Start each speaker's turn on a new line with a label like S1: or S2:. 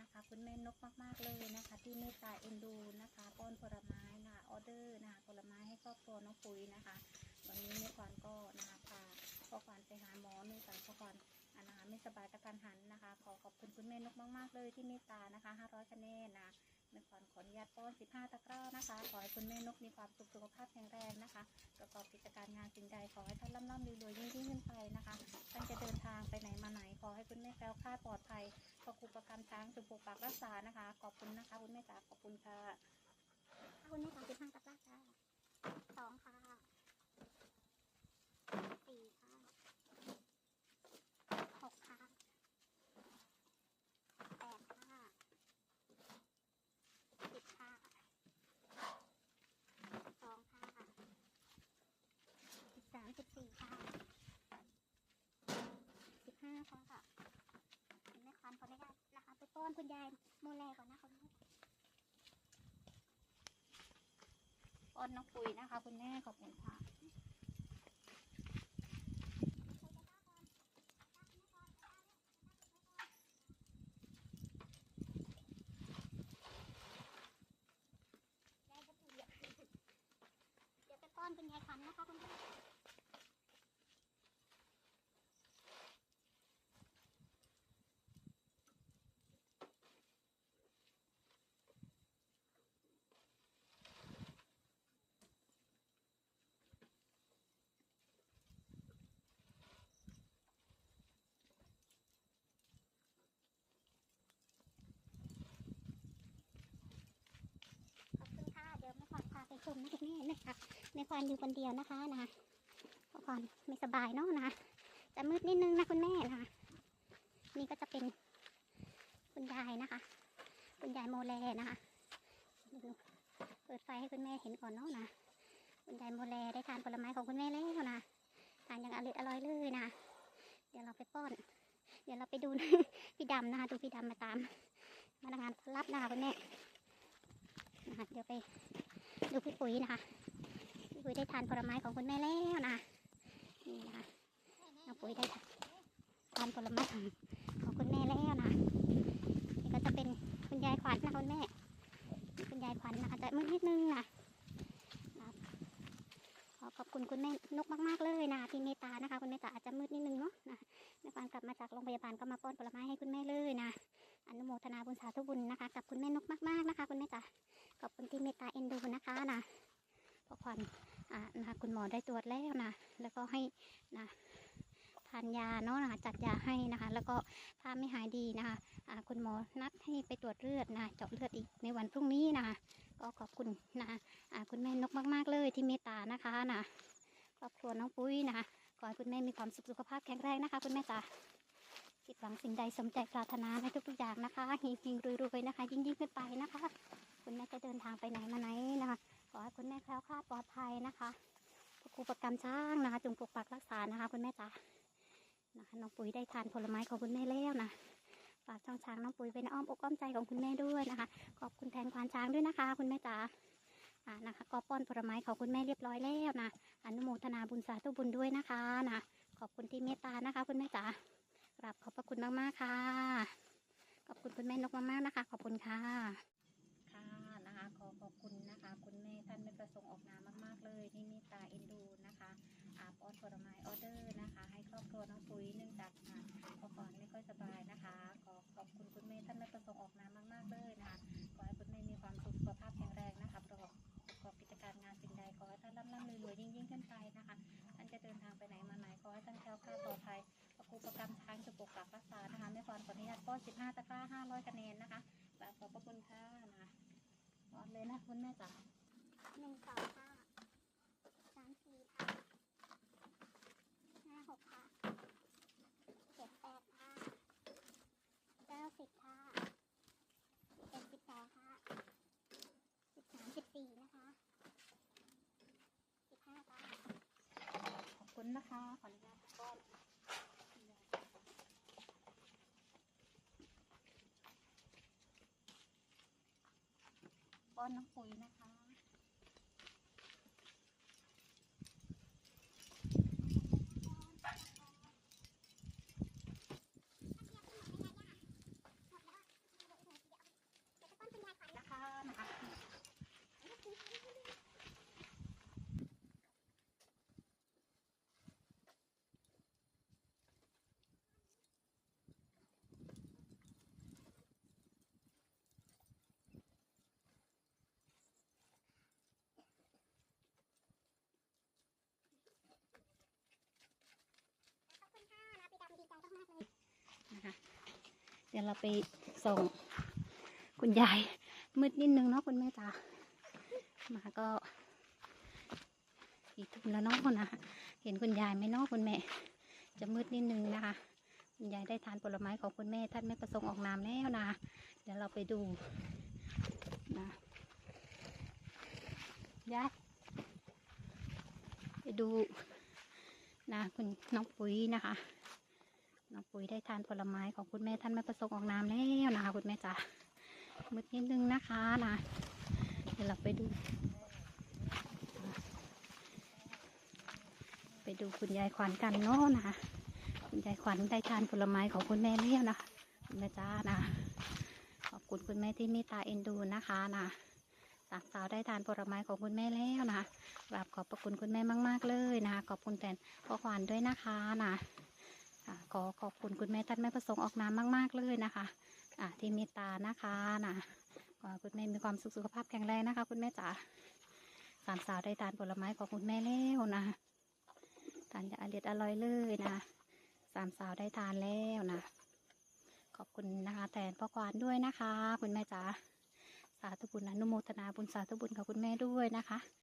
S1: นะคะ คุณแม่นกมากๆเลยนะคะ ที่เมตตาเอ็นดูนะคะป้อนผลไม้นะคะออเดอร์นะคะผลไม้ให้ครอบครัวน้องปุ๋ยนะคะ วันนี้แม่ควานก็นะคะพาพ่อควานไปหาหมอเนื่องจากพ่อควานอ่านะคะไม่สบายกระทันหันนะคะ ขอขอบคุณคุณแม่นกมากๆเลยที่เมตตานะคะ500คะแนนนะแม่ควานขออนุญาตป้อน 15 ตะกร้านะคะ ขอให้คุณแม่นกมีความสุขสุขภาพแข็งแรงนะคะประกอบกิจการงานสิ่งใดขอให้ท่านร่ำร่ำรวยๆยิ่งยิ่งขึ้นไปนะคะท่านจะเดินทางไปไหนมาไหนขอให้คุณแม่แคล้วคลาดปลอดภัย ระคุณประกันช้างสุขปกปักรักษานะคะ ขอบคุณนะคะ คุณแม่จ๋าขอบคุณค่ะ
S2: คุณแม่สามสิบห้าตะกล่าจ้าสองค่ะสี่ค่ะหกค่ะแปดค่ะสิบค่ะสองค่ะสิบสามสิบสี่ค่ะสิบห้าค่ะคุณแม่ควันขออนุญาต อ้อนคุณยายโมแลก่อนนะคุณแม่
S1: ป้อนน้องปุ๋ยนะคะ คุณแม่ขอบคุณค่ะ
S2: ยายจะเปียกเดี๋ยวไปป้อนคุณยายคันนะคะคุณพี่ขอบคุณค่ะ เดี๋ยวแม่ขวัญพาไปช มนะคุณแม่นะคะแม่ขวัญอยู่คนเดียวนะคะนะคะเพราะขวัญไม่สบายเนาะนะคะจะมืดนิดนึงนะคุณแม่นะคะนี่ก็จะเป็นคุณยายนะคะ คุณยายโมแลนะคะเดี๋ยวเปิดไฟให้คุณแม่เห็นก่อนเนาะนะคุณยายโมแลได้ทานผลไม้ของคุณแม่แล้วนะทานอย่างอร่อยอร่อยเลยนะเดี๋ยวเราไปป้อน เดี๋ยวเราไปดูพี่ดำนะคะดูพี่ดำมาตามพนักงานรับนะคะคุณแม่นะคะเดี๋ยวไป ดูพี่ปุ๋ยนะคะพี่ปุ๋ยได้ทานผลไม้ของคุณแม่แล้วนะนี่นะคะน้องปุ๋ยได้ทานผลไม้ของของคุณแม่แล้วนะนี่ก็จะเป็นคุณยายขวัญนะคุณแม่คุณยายขวัญนะคะจะมืดนิดนึงนะขอขอบคุณคุณแม่นกมากๆเลยนะที่เมตานะคะ คุณแม่ตาอาจจะมืดนิดนึงเนาะนะแม่ขวัญกลับมาจากโรงพยาบาลก็มาป้อนผลไม้ให้คุณแม่เลยนะอนุโมทนาบุญสาธุบุญนะคะ กับคุณแม่นกมากๆ เนาะนะคะจัดยาให้นะคะ แล้วก็ถ้าไม่หายดีนะคะคุณหมอนัดให้ไปตรวจเลือดนะเจาะเลือดอีกในวันพรุ่งนี้นะคะก็ขอบคุณนะคะคุณแม่นกมาก ๆ เลยที่เมตตานะคะนะครอบครัวน้องปุ้ยนะคะขอให้คุณแม่มีความสุขสุขภาพแข็งแรงนะคะ คุณแม่จ๋าคิดหวังสิ่งใดสมใจปรารถนาในทุกๆอย่างนะคะเฮงๆรวยๆนะคะ ยิ่งๆขึ้นไปนะคะ คุณแม่จะเดินทางไปไหนมาไหนนะคะ ขอให้คุณแม่แคล้วคลาดปลอดภัยนะคะพระครูประกรรมช้างนะคะจงปกปักรักษานะคะ คุณแม่จ๋า นะคะน้องปุ๋ยได้ทานผลไม้ของคุณแม่แล้วนะฝากช่องช้างน้องปุ๋ยไว้ในอ้อมอกอ้อมใจของคุณแม่ด้วยนะคะ ขอบคุณแทนควานช้างด้วยนะคะ คุณแม่จ๋าอ่านะคะก็ป้อนผลไม้ของคุณแม่เรียบร้อยแล้วนะอนุโมทนาบุญสาธุบุญด้วยนะคะนะขอบคุณที่เมตตานะคะ คุณแม่จ๋ากราบขอบพระคุณมากๆค่ะ ขอบคุณคุณแม่นกมากๆนะคะ ขอบคุณค่ะ
S1: ค่ะนะคะขอขอบคุณนะคะ คุณแม่ท่านไม่ประสงค์ออกนามมาก ๆ เลยที่เมตตาเอ็นดูนะคะอาป้อนผลไม้ ครัวน้องปุ้ยเนื่องจากอ่าพ่อก่อนไม่ค่อยสบายนะคะ ขอขอบคุณคุณแม่ท่านไม่ประสงค์ออกนามมาก ๆ เลยนะคะขอให้คุณแม่มีความสุขสุขภาพแข็งแรงนะคะประกอบประกอบกิจการงานสิ่งใดขอให้ท่านร่ำร่ำรวยๆยิ่งยิ่งๆขึ้นไปนะคะท่านจะเดินทางไปไหนมาไหนขอให้ท่านแคล้วคลาดปลอดภัยประครูประกรรมช้างจะปกปักรักษานะคะแม่พรขออนุญาตป้อน15 ตะกร้า 500คะแนนนะคะกราบขอบพระคุณค่ะนะคะนอนเลยนะคุณแม่จ๋า
S2: หนึ่งสองค่ะสามสี่ค่ะห้าหกค่ะเจ็ดแปดค่ะเก้าสิบค่ะสิบเอ็ดสิบสองค่ะสิบสามสิบสี่นะคะสิบห้าค่ะ
S1: ขอบคุณ นะคะ ขออนุญาตก้อนป้อนน้ำปุ๋ยนะคะ
S2: ห
S1: เดี๋ยวเราไปส่งคุณยาย มืดนิดนึงเนาะคุณแม่จ๋ามาก็สี่ทุ่มแล้วเนาะนะเห็นคุณยายไหมเนาะคุณแม่ จะมืดนิดนึงนะคะ คุณยายได้ทานผลไม้ของคุณแม่ ท่านไม่ประสงค์ออกนามแล้วนะ เดี๋ยวเราไปดูนะยายไปดูนะคุณน้องปุ๋ยนะคะ น้องปุ๋ยได้ทานผลไม้ของคุณแม่ท่านไม่ประสงค์ออกนามแล้วนะคะคุณแม่จ๋ามืดนิดนึงนะคะนะเดี๋ยวเราไปดู ไปดูคุณยายขวัญกันเนาะนะคะคุณยายขวัญได้ทานผลไม้ของคุณแม่แล้วนะคะคุณแม่จ้านะ ขอบคุณคุณแม่ที่เมตตาเอ็นดูนะคะนะสามสาวได้ทานผลไม้ของคุณแม่แล้วนะกราบขอบพระคุณคุณแม่มาก ๆ เลยนะขอบคุณแทนพ่อขวัญด้วยนะคะนะอ่า ขอขอบคุณคุณแม่ท่านแม่ประสงค์ออกนามมาก ๆ เลยนะคะอ่าที่เมตตานะคะนะขอคุณแม่มีความสุขสุขภาพแข็งแรงนะคะ คุณแม่จ๋าสามสาวได้ทานผลไม้ของคุณแม่แล้วนะทานอย่างอร่อยอร่อยเลยนะสามสาวได้ทานแล้วนะขอบคุณนะคะแทนพ่อควานด้วยนะคะ คุณแม่จ๋าสาธุบุญอนุโมทนาบุญสาธุบุญกับคุณแม่ด้วยนะคะ